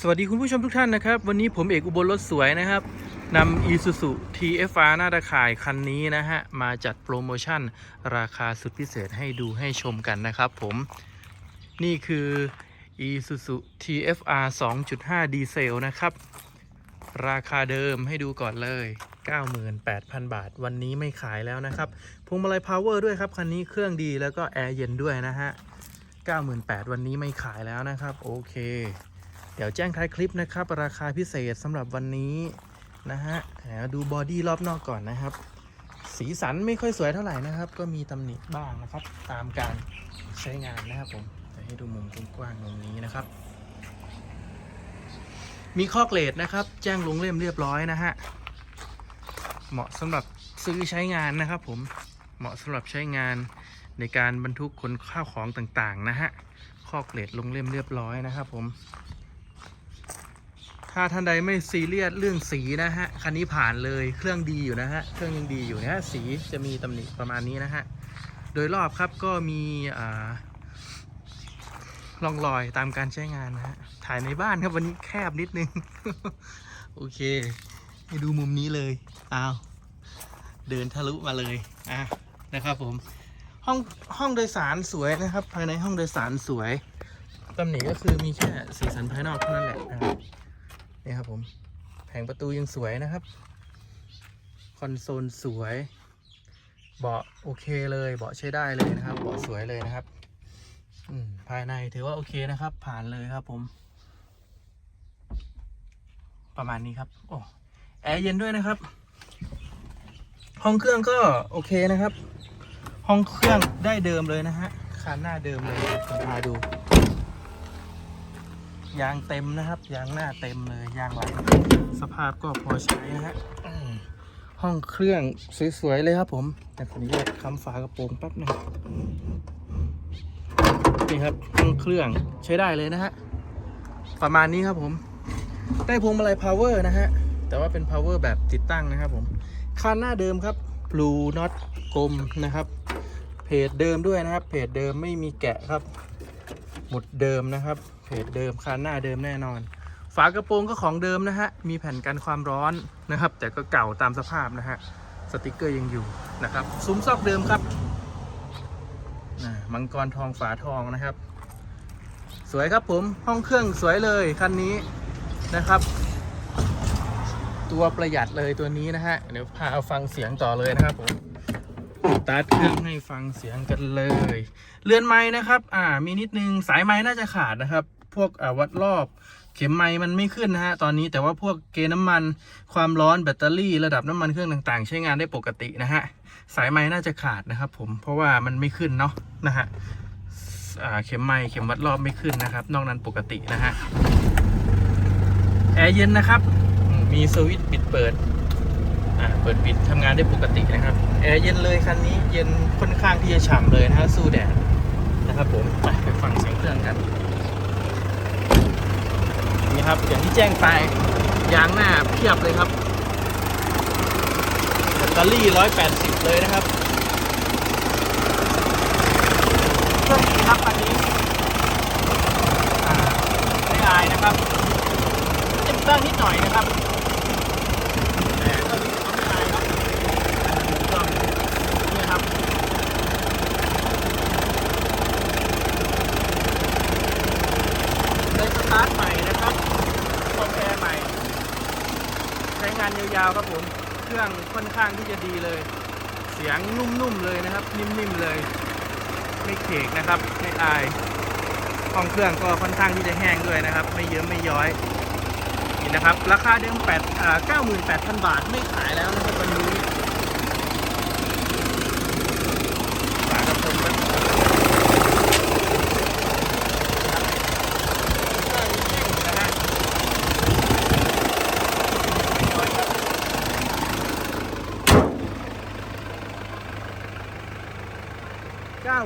สวัสดีคุณผู้ชมทุกท่านนะครับ วันนี้ผมเอกอุบลรถสวยนะครับนำ Isuzu TFR หน้าตาข่ายคันนี้นะฮะ มาจัดโปรโมชั่น ราคาสุดพิเศษให้ดูให้ชมกันนะครับผมนี่คือ Isuzu TFR 2.5 ดีเซลนะครับ ราคาเดิมให้ดูก่อนเลย 98,000 บาท วันนี้ไม่ขายแล้วนะครับพวงมาลัยพาวเวอร์ด้วยครับ คันนี้เครื่องดีแล้วก็แอร์เย็นด้วยนะฮะ 98,000 วันนี้ไม่ขายแล้วนะครับ โอเค เดี๋ยวแจ้งท้ายคลิปนะครับ ราคาพิเศษสำหรับวันนี้นะฮะดูบอดี้รอบนอกก่อนนะครับ สีสันไม่ค่อยสวยเท่าไหร่นะครับ ก็มีตำหนิบ้างนะครับ ตามการใช้งานนะครับผมจะให้ดูมุมกว้างๆมุมนี้นะครับ มีข้อเกรดนะครับ แจ้งลงเล่มเรียบร้อยนะฮะเหมาะสำหรับซื้อใช้งานนะครับ ผมเหมาะสำหรับใช้งานในการบรรทุกขนข้าวของต่างๆนะฮะข้อเกรดลงเล่มเรียบร้อยนะครับ ผม ถ้าท่านใดไม่ซีเรียสเรื่องสีนะฮะ คันนี้ผ่านเลยเครื่องดีอยู่นะฮะ เครื่องยังดีอยู่นะฮะ สีจะมีตำหนิประมาณนี้นะฮะ โดยรอบครับก็มีอ่าร่องรอยตามการใช้งานนะฮะ ถ่ายในบ้านครับวันนี้แคบนิดนึง โอเค ให้ดูมุมนี้เลยอ้าวเดินทะลุมาเลยอะนะครับผม ห้องห้องโดยสารสวยนะครับ ภายในห้องโดยสารสวยตำหนิก็คือมีแค่สีสันภายนอกเท่านั้นแหละนะครับ นี่ครับผม แผงประตูยังสวยนะครับ คอนโซลสวย เบาะโอเคเลย เบาะใช้ได้เลยนะครับ เบาะสวยเลยนะครับอืมภายในถือว่าโอเคนะครับ ผ่านเลยครับผม ประมาณนี้ครับ โอ้แอร์เย็นด้วยนะครับ ห้องเครื่องก็โอเคนะครับ ห้องเครื่องได้เดิมเลยนะฮะคันหน้าเดิมเลยผมพาดู ยางเต็มนะครับ ยางหน้าเต็มเลยยางหลังสภาพก็พอใช้นะฮะห้องเครื่องสวยๆเลยครับผมแต่ขออนุญาตค้ำฝากระโปรงแป๊บหนึงนี่ครับห้องเครื่องใช้ได้เลยนะฮะประมาณนี้ครับผม ได้พวงมาลัย power นะฮะแต่ว่าเป็น power แบบติดตั้งนะครับผมคันหน้าเดิมครับ blue not กลมนะครับเพจเดิมด้วยนะครับเพจเดิมไม่มีแกะครับ หมุดเดิมนะครับ เพจเดิมคันหน้าเดิมแน่นอน ฝากระโปรงก็ของเดิมนะฮะ มีแผ่นกันความร้อนนะครับ แต่ก็เก่าตามสภาพนะฮะ สติกเกอร์ยังอยู่นะครับ ซุ้มซอกเดิมครับมังกรทองฝาทองนะครับ สวยครับผมห้องเครื่องสวยเลยคันนี้นะครับ ตัวประหยัดเลยตัวนี้นะฮะเดี๋ยวพาเอาฟังเสียงต่อเลยนะครับผม สตาร์ทเครื่องให้ฟังเสียงกันเลย เรือนไม้นะครับ อ่า มีนิดนึงสายไม้น่าจะขาดนะครับ พวกอวัดรอบ เข็มไม้มันไม่ขึ้นนะฮะตอนนี้แต่ว่าพวกเกน้ำมัน ความร้อนแบตเตอรี่ระดับน้ำมันเครื่องต่างๆ ใช้งานได้ปกตินะฮะสายไม้น่าจะขาดนะครับ ผมเพราะว่ามันไม่ขึ้นเนาะนะฮะอ่าเข็มไม้เข็มวัดรอบไม่ขึ้นนะครับ นอกนั้นปกตินะฮะแอร์เย็นนะครับมมีสวิตช์ปิดเปิด อ่าเปิดปิดทำงานได้ปกตินะครับแอร์เย็นเลยคันนี้เย็นค่อนข้างที่จะฉ่ำเลยนะฮะสู้แดดนะครับผมไปไปฟังเสียงเครื่องกันนี่ครับอย่างที่แจ้งไปยางหน้าเพียบเลยครับแบตเตอรี่ 180 เลยนะครับเครื่องดีครับอันนี้อ่าไม่อายนะครับเจ็บบ้งนิดหน่อยนะครับแต่ก็ไม่อายครับก็นี่ครับ ได้สตาร์ทใหม่นะครับคอมแอร์ใหม่ ใช้งาน ยาวครับผม เครื่องค่อนข้างที่จะดีเลย เสียงนุ่มๆเลยนะครับ นิ่มๆเลย ไม่เขกนะครับ ไม่อายห้องเครื่องก็ค่อนข้างที่จะแห้งด้วยนะครับ ไม่เยอะไม่ย้อยนี่นะครับ ราคาเดิม8อ่า98,000 บาทไม่ขายแล้วนะครับวันนี้ฝากระโปรงครับเครื่องยิ่งนะฮะ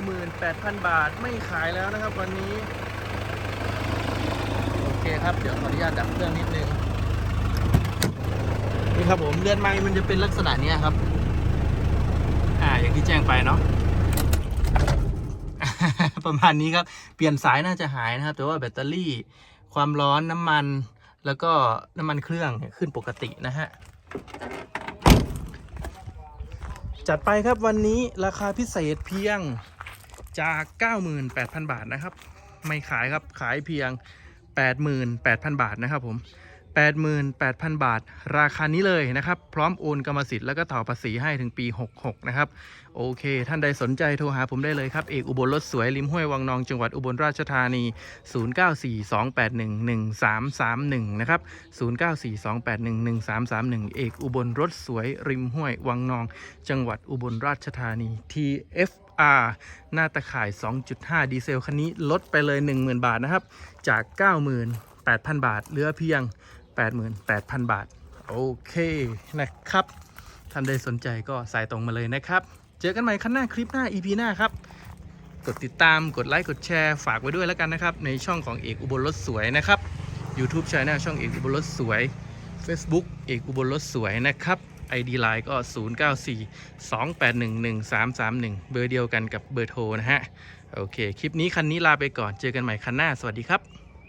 98,000 บาทไม่ขายแล้วนะครับ วันนี้ โอเคครับ เดี๋ยวขออนุญาตดับเครื่องนิดนึง นี่ครับผมเรือนไม้มันจะเป็นลักษณะนี้ครับ อ่า อย่างที่แจ้งไปเนาะ ประมาณนี้ครับ เปลี่ยนสายน่าจะหายนะครับ แต่ว่าแบตเตอรี่ ความร้อน น้ำมัน แล้วก็น้ำมันเครื่องขึ้นปกตินะฮะจัดไปครับวันนี้ราคาพิเศษเพียง จาก 98,000 บาทนะครับ ไม่ขายครับขายเพียง 88,000 บาทนะครับผม 88,000 บาท ราคานี้เลยนะครับ พร้อมโอนกรรมสิทธิ์แล้วก็ต่อภาษีให้ถึงปี 66 นะครับ โอเค ท่านใดสนใจโทรหาผมได้เลยครับ เอกอุบลรถสวยริมห้วยวังนองจังหวัดอุบลราชธานี 0942811331 นะครับ 0942811331 เอกอุบลรถสวยริมห้วยวังนอง จังหวัดอุบลราชธานี TF R หน้าตะข่าย 2.5 ดีเซลคันนี้ลดไปเลย 10,000 บาทนะครับ จาก 98,000 บาท เหลือเพียง 88,000 บาท โอเคนะครับ ท่านใดสนใจก็สายตรงมาเลยนะครับ เจอกันใหม่ขั้นหน้าคลิปหน้า EP หน้าครับ กดติดตามกดไลค์กดแชร์ฝากไว้ด้วยแล้วกันนะครับ ในช่องของเอกอุบลรถสวยนะครับ YouTube Channel ช่องเอกอุบลรถสวย Facebook เอกอุบลรถสวยนะครับ ID Line ก็ 094 281 1331 เบอร์เดียวกันกับเบอร์โทรนะฮะ โอเค คลิปนี้คันนี้ลาไปก่อน เจอกันใหม่คันหน้า สวัสดีครับ